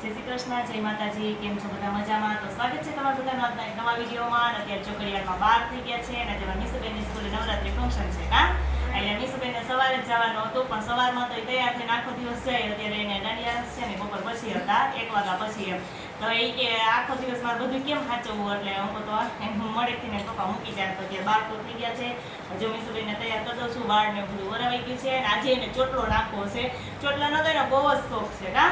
શ્રી કૃષ્ણ, જય માતાજી, કેમ છો બધા મજામાં? તો સ્વાગત છે તમારા બધાનો આજના નવા વિડીયોમાં. અત્યારે ચોકડીયાળમાં બાર થઈ ગયા છે અને જેમાં મીસુબેનની નવરાત્રી ફંક્શન છે કા એટલે મીસુબેનને સવારે જવાનું હતું, પણ સવારમાં તો એ તૈયાર થઈને આખો દિવસ જાય અત્યારે એને દાંડિયા છે ને બપોર પછી હતા, એક વાગ્યા પછી એમ. તો એ કે આખો દિવસ મારે બધું કેમ સાચવવું? એટલે હું તો મળેથી ને પપ્પા મૂકી જાય તો અત્યારે બાર તો થઈ ગયા છે, હજુ મીસુબેનને તૈયાર કરી દઉં છું, વાળ ને બધું વરાવાઈ ગયું છે, અને આજે એને ચોટલો નાખવો છે. ચોટલાનો તો એનો બહુ જ શોખ છે ના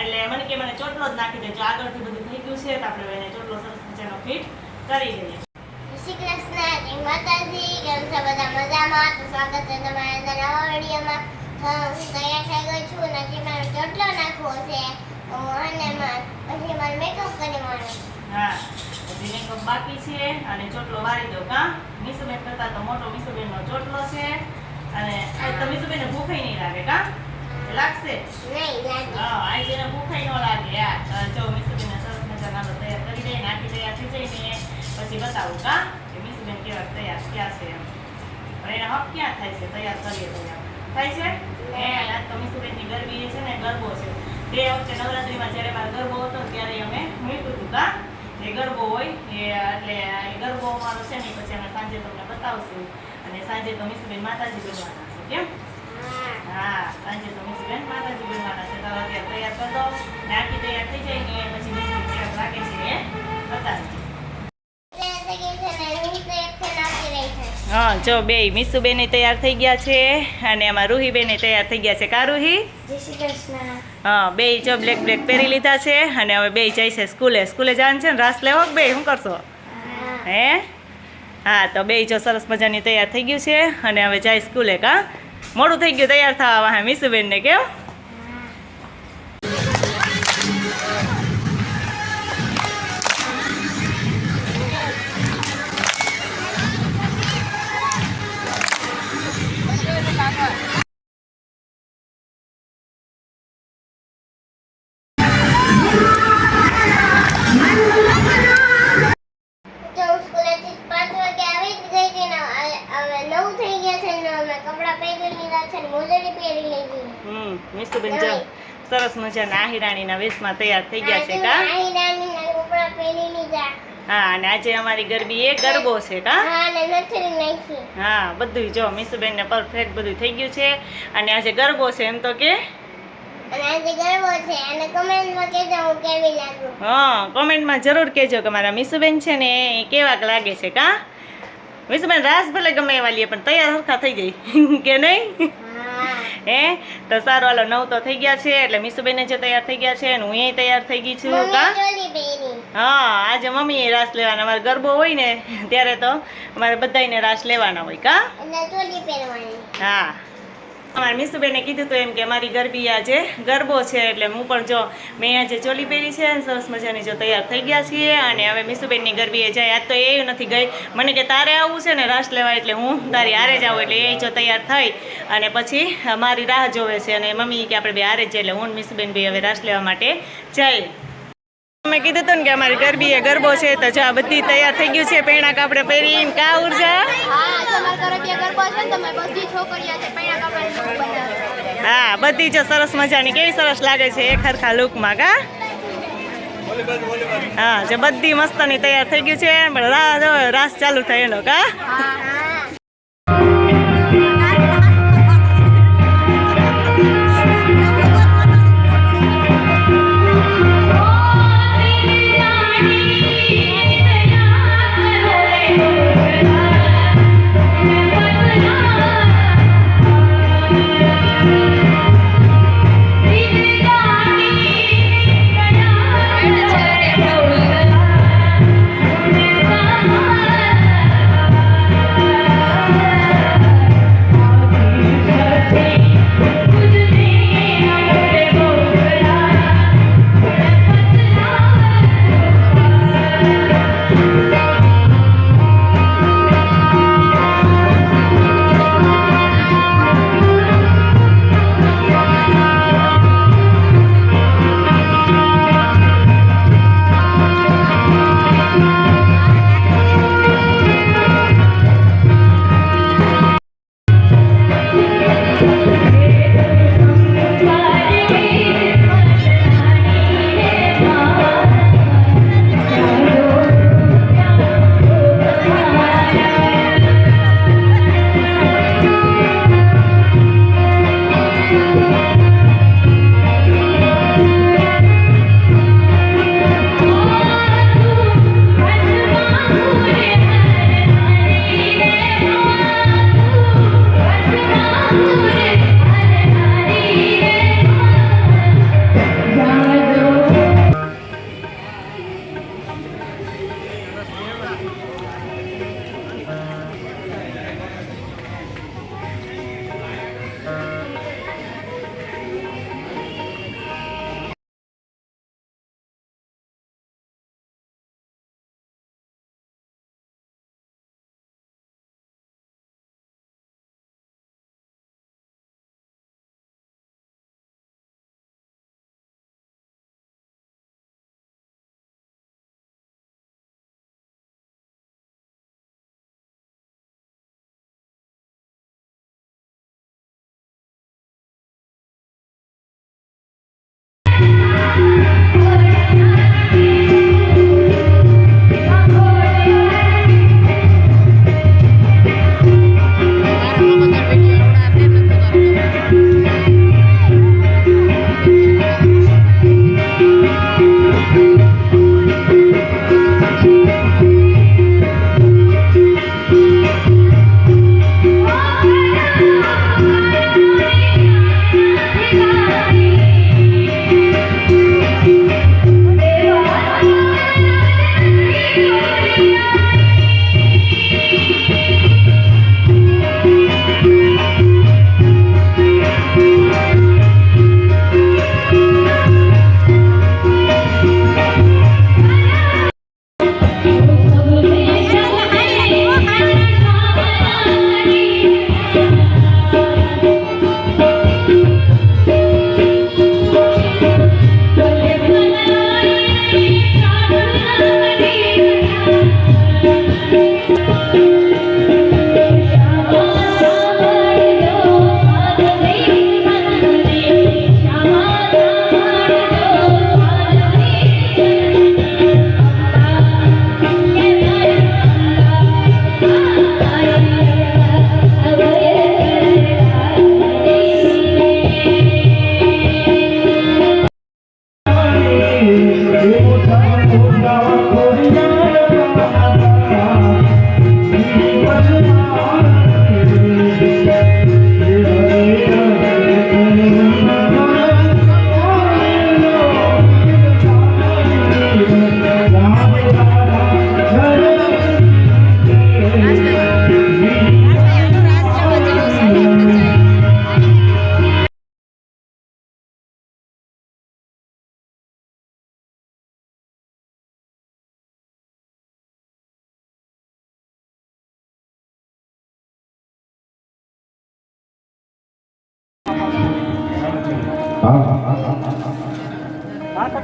એટલે મને કે મને ચોટલો જ નાખી દેજો, આગળથી બધું થઈ ગયું છે, તો આપણે એને ચોટલો સરસ મજાનો ફિટ કરી દઈએ શ્રી કૃષ્ણ માતાજી. છો બધા મજામાં? તો સ્વાગત છે તમારા નવા વિડીયોમાં હું તૈયાર થઈ ગઈ છું અને હજી મારે ચોટલો નાખવો છે. અને માર- પછી મારે મેકઅપ કરવાનો હા હજી મેકઅપ બાકી છે અને ચોટલો વાળી દો કા? મીસુબેન કરતા તો મોટો મીસુબેનનો ચોટલો છે. અને આ તો મીસુબેનને ભૂખાઈ નહીં લાગે કા? લાગશે? નહીં લાગે. હા આજે એને ભૂખાઈ ન લાગે તો જો મીસુબેનને સરસ મજાના તૈયાર કરી દે નાખી તૈયાર થઈ જાય ને પછી બતાવું કા? કે મીસુબેન કેવા તૈયાર ક્યાં છે એમ. પણ એના હક ક્યાં થાય છે? તૈયાર કરીએ તૈયાર થાય છે? હે. આજ તો મીસુબેનની ગરબી છે ને ગરબો છે. બે વખતે નવરાત્રીમાં જ્યારે મારો ગરબો હતો ત્યારે અમે મૂક્યું હતું કા એ ગરબો હોય એ એટલે એ ગરબો અમારો છે ને પછી અમે સાંજે તમને બતાવશું. અને સાંજે તો મીસુબેન માતાજી બનવાના છે કેમ? હા. સાંજે તો મીસુબેન માતાજી બનવાના છે. તો અત્યારે તૈયાર કરી દો. ને તૈયાર થઈ જાય ને પછી મીસુબેન કેવાક લાગે છે એ બતાવજો એટલે થઈ ગઈ છે ને હું તો એક છે નાખી રહી છે હા જો બે મીસુબેન તૈયાર થઈ ગયા છે અને એમાં રૂહીબેન તૈયાર થઈ ગયા છે. કા રૂહી? હા બે જો બ્લેક બ્લેક પહેરી લીધા છે અને હવે બે જાય છે સ્કૂલે. સ્કૂલે જવાનું છે ને? રાસ લેવો બે? શું કરશો? હે. હા? તો બે જો સરસ મજાની તૈયાર થઈ ગયું છે અને હવે જાય સ્કૂલે કા? મોડું થઈ ગયું તૈયાર થવા. વાહે મીસુબેનને કેમ? લીધા છે મોજડી પહેરી લીધી હમ મીસુબેન જો સરસ મજાના આહિરાણીના વેશમાં તૈયાર થઈ ગયા છે કા? આહિરાણીના કપડા પહેરી લીધા. હા અને આજે અમારી ગરબી એ ગરબો છે કા? હા ને બધું જો મીસુબેનને પરફેક્ટ બધું થઈ ગયું છે. અને આજે ગરબો છે એમ તો કે? હું કેવી લાગુ. હા કોમેન્ટમાં જરૂર કહેજો કે મારા મીસુબેન છે ને એ કેવાક લાગે છે કા? મીસુબેન રાસ ભલે ગમે એવા લઈએ પણ તૈયાર હરખા થઈ જાય. કે નહીં? હે. તો સારું હાલો નવ તો થઈ ગયા છે એટલે મીસુબેન જે તૈયાર થઈ ગયા છે અને હું એ તૈયાર થઈ ગઈ છું મમ્મી કા? હા આજે મમ્મીએ રાસ લેવાના. અમારે ગરબો હોય ને ત્યારે તો અમારે બધાયને રાસ લેવાના હોય કા? હા. અમારા મીસુબેને કીધું તું એમ કે મારી ગરબી આજે ગરબો છે, એટલે હું પણ જો મેં આજે ચોલી પહેરી છે અને સરસ મજાની જો તૈયાર થઈ ગયા છીએ અને હવે મીસુબેનની ગરબીએ જાય. આજ તો એ નથી ગઈ. મને કે તારે આવવું છે ને રાસ લેવા એટલે હું તારી હારે જ આવું એટલે એ જો તૈયાર થઈ. અને પછી મારી રાહ જોવે છે અને મમ્મી કે આપણે બે હારે જ એટલે હું મીસુબેન બે હવે રાસ લેવા માટે જઈએ મેં કીધું હતું ને કે અમારી ગરબી એ ગરબો છે તો જો આ બધી તૈયાર થઈ ગયું છે પહેણા કાપડે પહેરીને કા ઊર્જા હા બધી જો સરસ મજાની કેવી સરસ લાગે છે એક હરખા લુકમાં કા? હા જે બધી મસ્તની તૈયાર થઈ ગયું છે પણ રાહ જો રાસ ચાલુ થયેલો કા? હાથ